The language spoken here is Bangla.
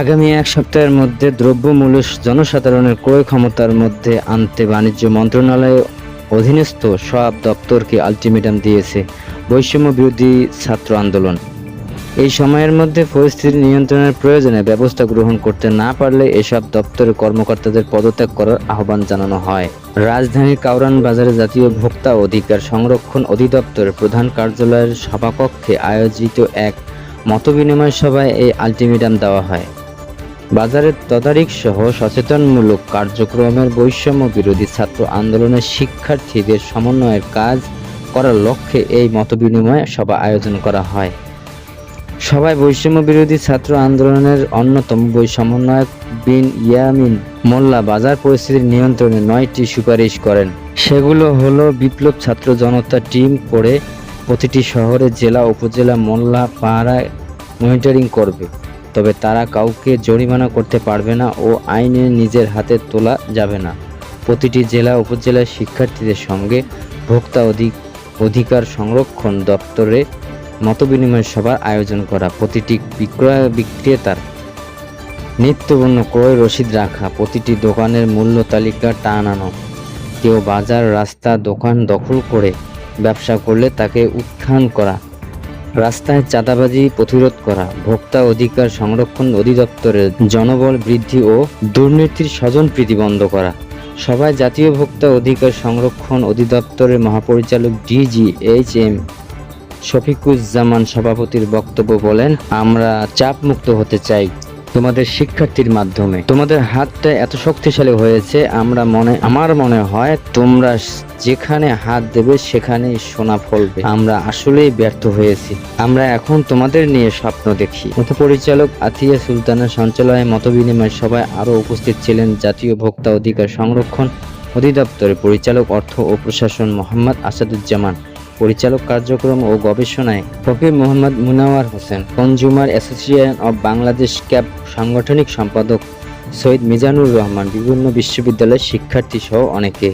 আগামী এক সপ্তাহের মধ্যে দ্রব্যমূল্য জনসাধারণের ক্রয় ক্ষমতার মধ্যে আনতে বাণিজ্য মন্ত্রণালয় অধীনস্থ সব দপ্তরকে আলটিমেটাম দিয়েছে বৈষম্য বিরোধী ছাত্র আন্দোলন। এই সময়ের মধ্যে পরিস্থিতি নিয়ন্ত্রণের প্রয়োজনে ব্যবস্থা গ্রহণ করতে না পারলে এসব দপ্তরের কর্মকর্তাদের পদত্যাগ করার আহ্বান জানানো হয়। রাজধানীর কাউরান বাজারে জাতীয় ভোক্তা অধিকার সংরক্ষণ অধিদপ্তরের প্রধান কার্যালয়ের সভাকক্ষে আয়োজিত এক মতবিনিময় সভায় এই আলটিমেটাম দেওয়া হয়। বাজারের তদারক সহ সচেতনমূলক কার্যক্রমের বৈষম্য বিরোধী ছাত্র আন্দোলনের শিক্ষার্থীদের সমন্বয়ের কাজ করার লক্ষ্যে এই মতবিনিময় সভা আয়োজন করা হয়। সভায় বৈষম্য বিরোধী ছাত্র আন্দোলনের অন্যতম বৈ সমন্বয়ক বিন ইয়ামিন মোল্লা বাজার পরিস্থিতির নিয়ন্ত্রণে নয়টি সুপারিশ করেন। সেগুলো হলো বিপ্লব ছাত্র জনতা টিম করে প্রতিটি শহরে জেলা, উপজেলা, মোল্লা পাড়ায় মনিটরিং করবে। তবে তারা কাউকে জরিমানা করতে পারবে না ও আইনে নিজের হাতে তোলা যাবে না। প্রতিটি জেলা উপজেলার শিক্ষার্থীদের সঙ্গে ভোক্তা অধিক অধিকার সংরক্ষণ দপ্তরে মতবিনিময় সভার আয়োজন করা, প্রতিটি বিক্রয় বিক্রেতার নিত্যপণ্য ক্রয় রসিদ রাখা, প্রতিটি দোকানের মূল্য তালিকা টানানো, কেউ বাজার, রাস্তা, দোকান দখল করে ব্যবসা করলে তাকে উত্থান করা রাস্তায় চাঁদাবাজি, প্রতিরোধ করা, ভোক্তা অধিকার সংরক্ষণ অধিদপ্তরের জনবল বৃদ্ধি ও দুর্নীতির স্বজন প্রীতি বন্ধ করা। সভায় জাতীয় ভোক্তা অধিকার সংরক্ষণ অধিদপ্তরের মহাপরিচালক ডিজি এইচ এম শফিকুজ্জামান সভাপতির বক্তব্য বলেন, আমরা চাপমুক্ত হতে চাই। তোমাদের শিক্ষার্থীর মাধ্যমে। তোমাদের হাতটা এত শক্তিশালী হয়েছে, আমরা মনে আমার মনে হয় তোমরা যেখানে হাত দেবে, সেখানেই সোনা ফলবে। আমরা আসলেই ব্যর্থ হয়েছি। আমরা এখন তোমাদের নিয়ে স্বপ্ন দেখি। মত পরিচালক আতিয়া সুলতানের সঞ্চালয়ে মত মতবিনিময় সভায় আরও উপস্থিত ছিলেন জাতীয় ভোক্তা অধিকার সংরক্ষণ অধিদপ্তরের পরিচালক অর্থ ও প্রশাসন মোহাম্মদ আসাদুজ্জামান। পরিচালক কার্যক্রম ও গবেষণায় Fakir Mohammad Munawar Hossain, consumer association of Bangladesh CAB সাংগঠনিক সম্পাদক সৈয়দ মিজানুর রহমান, বিভিন্ন বিশ্ববিদ্যালয়ের শিক্ষার্থী সহ অনেকে।